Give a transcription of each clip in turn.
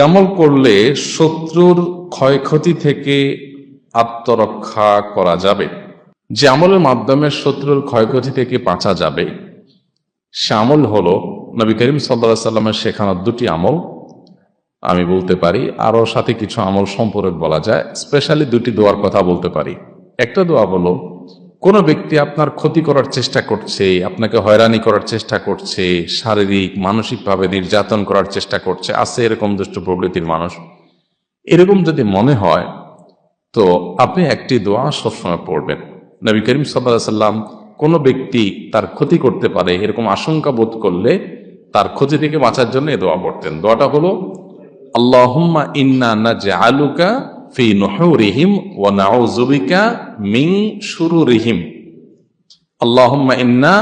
আমল করলে শত্রুর ক্ষয়ক্ষতি থেকে আত্মরক্ষা করা যাবে। যে আমলের মাধ্যমে শত্রুর ক্ষয়ক্ষতি থেকে বাঁচা যাবে, সে আমল হল নবী করিম সাল্লা সাল্লামের শেখানো দুটি আমল। আমি বলতে পারি, আরও সাথে কিছু আমল সম্পর্কে বলা যায়, স্পেশালি দুটি দোয়ার কথা বলতে পারি। একটা দোয়া বলো কোনো ব্যক্তি আপনার ক্ষতি করার চেষ্টা করছে, আপনাকে হয়রানি করার চেষ্টা করছে, শারীরিক, মানসিকভাবে নির্যাতন করার চেষ্টা করছে, আছে এরকম দুষ্ট প্রবৃত্তির মানুষ? এরকম যদি মনে হয়, তো আপনি একটি দোয়া সবসময় পড়বেন। নবী করিম সাল্লাহ সাল্লাম কোনো ব্যক্তি তার ক্ষতি করতে পারে, এরকম আশঙ্কা বোধ করলে তার ক্ষতি থেকে বাঁচার জন্য এই দোয়া পড়তেন। দোয়াটা হলো, আল্লাহুম্মা ইন্না নাজআলুকা ফি নুহুরিহিম ওয়া নাউযুবিকা মিন শুরুরিহিম। আল্লাহুম্মা ইন্না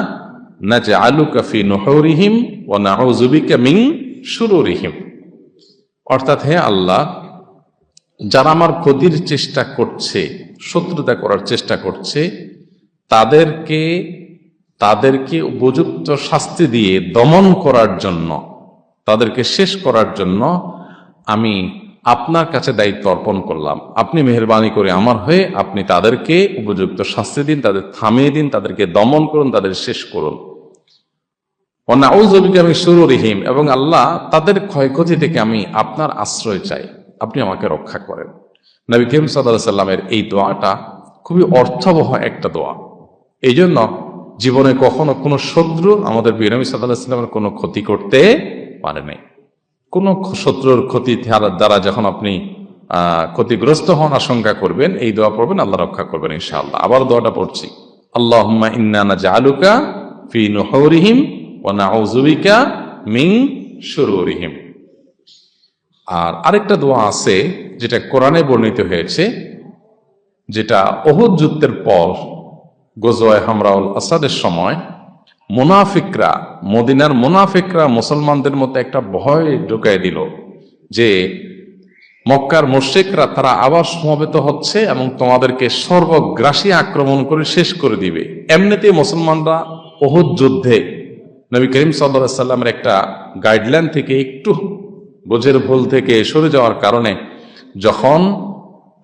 নাজআলুকা ফি নুহুরিহিম ওয়া নাউযুবিকা মিন শুরুরিহিম। অর্থাৎ হে আল্লাহ, যারা আমার ক্ষতির চেষ্টা করছে, শত্রুতা করার চেষ্টা করছে, তাদেরকে তাদেরকে উপযুক্ত শাস্তি দিয়ে দমন করার জন্য, তাদেরকে শেষ করার জন্য আমি আপনার কাছে দায়িত্ব অর্পণ করলাম। আপনি মেহরবানি করে আমার হয়ে আপনি তাদেরকে উপযুক্ত শাস্তি দিন, তাদের থামিয়ে দিন, তাদেরকে দমন করুন, তাদের শেষ করুন। অনাউজবিকে আমি সুররিহীম এবং আল্লাহ তাদের ক্ষয়ক্ষতি থেকে আমি আপনার আশ্রয় চাই। আপনি আমাকে রক্ষা করেন। নবী করিম সাল্লাহ সাল্লামের এই দোয়াটা খুবই অর্থবহ একটা দোয়া। এই জন্য জীবনে কখনো কোনো শত্রু আমাদের বিনবী সাল্লাহ সাল্লামের কোনো ক্ষতি করতে পারে নাই। কোনো শত্রুর ক্ষতি দ্বারা যখন আপনি ক্ষতিগ্রস্ত হন আশঙ্কা করবেন, এই দোয়া পড়বেন, আল্লাহ রক্ষা করবেন ইনশাআল্লাহ। আবার দোয়াটা পড়ছি। আল্লাহ ইন্নানা জালুকা ফি নুহরিহিম ওয়া নাউযুবিকা মিন শুরুরিহিম। আর আরেকটা দোয়া আছে, যেটা কোরআনে বর্ণিত হয়েছে, যেটা অহুদ যুদ্ধের পর গোজোয় হামরাউল আসাদের সময় মুনাফিকরা, মদিনার মুনাফিকরা মুসলমানদের মধ্যে একটা ভয় ঢুকাই দিল যে মক্কার মুশ্রিকরা তারা আবার সমবেত হচ্ছে এবং তোমাদেরকে সর্বগ্রাসী আক্রমণ করে শেষ করে দিবে। এমনিতে মুসলমানরা অহুদ যুদ্ধে নবী করিম সাল্লা সাল্লামের একটা গাইডলাইন থেকে একটু বোঝের ভুল থেকে সরে যাওয়ার কারণে যখন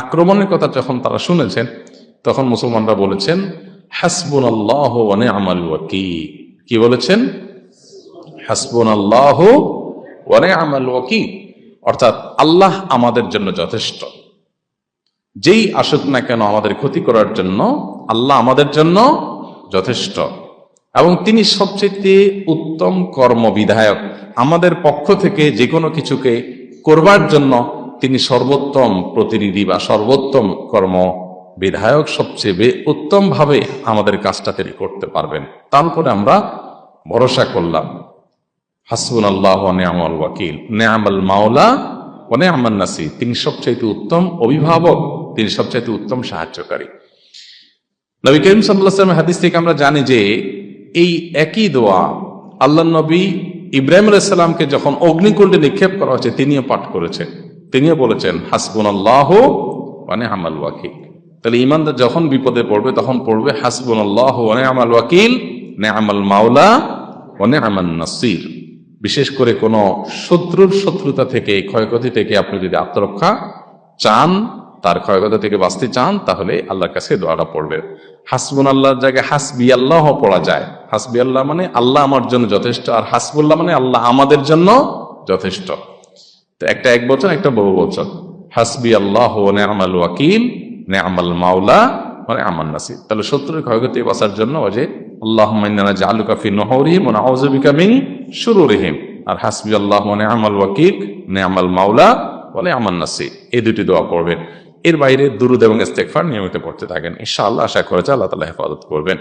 আক্রমণের কথা যখন তারা শুনেছেন, তখন মুসলমানরা বলেছেন হাসবুন আল্লাহ আমাল ওয়াকি কি বলেছেন? হাসবুন আল্লাহ ওয়ানে আমাল ওয়াকি অর্থাৎ আল্লাহ আমাদের জন্য যথেষ্ট। যেই আসুক না কেন আমাদের ক্ষতি করার জন্য আল্লাহ আমাদের জন্য যথেষ্ট। এবং তিনি সবচেয়ে উত্তম কর্মবিধায়ক আমাদের পক্ষ থেকে যে কোনো কিছুকে করবার জন্য তিনি সর্বোত্তম প্রতিনিধি বা সর্বোত্তম কর্ম বিধায়ক সবচেয়ে উত্তম ভাবে আমাদের কাজটা তিনি করতে পারবেন। তার উপরে আমরা ভরসা করলাম। হাসবুন আল্লাহ নেয়ামল ওয়াকিল। নেয়ামল মাওলা ও নেয়ামল নাসি তিনি সবচাইতে উত্তম অভিভাবক, তিনি সবচাইতে উত্তম সাহায্যকারী। নবী করিম সাল্লাহ হাদিস থেকে আমরা জানি যে, এই একই দোয়া আল্লাহ নবী ইব্রাহিম আলাইসাল্লামকে যখন অগ্নিকুণ্ডে নিক্ষেপ করা হয়েছে, তিনিও পাঠ করেছেন। তিনিও বলেছেন হাসবুন আল্লাহ মানে হামাল ওয়াকিল। তাহলে ইমানদার যখন বিপদে পড়বে, তখন পড়বে হাসবুন আল্লাহ ওয়ানে আমাল ওয়াকিল নে আমাল মাওলা ওয়ানে আমাল নাসির। বিশেষ করে কোনো শত্রুর শত্রুতা থেকে, ক্ষয়ক্ষতি থেকে আপনি যদি আত্মরক্ষা চান, তার ক্ষয়ক্ষতি থেকে বাঁচতে চান, তাহলে আল্লাহর কাছে দোয়াটা পড়বে হাসবুন আল্লাহর জায়গায় হাসবি আল্লাহ পড়া যায়। হাসবি আল্লাহ মানে আল্লাহ আমার জন্য যথেষ্ট, আর হাসবুল্লাহ মানে আল্লাহ আমাদের জন্য যথেষ্ট। তো একটা এক বছর একটা বহু বছর হাসবি আল্লাহ নেআমাল ওয়াকিল নেআমাল মাওলা মানে আমার নাসির। তাহলে শত্রুর ক্ষয়ক্ষতি বাঁচার জন্য যে আল্লাহ জালুকা ফি নহরিহিম ও নাউযুবিকা মিন শুরুরিহিম আর হাসবি আল্লাহ নেআমাল ওয়াকিল নেআমাল মাওলা বলে আমার নাসির। এই দুটি দোয়া পড়বেন। এর বাইরে দুরুদ এবং ইস্তেগফার নিয়মিত পড়তে থাকেন। ইনশাআল্লাহ আশা করা যায় আল্লাহ তাআলা হেফাজত করবেন।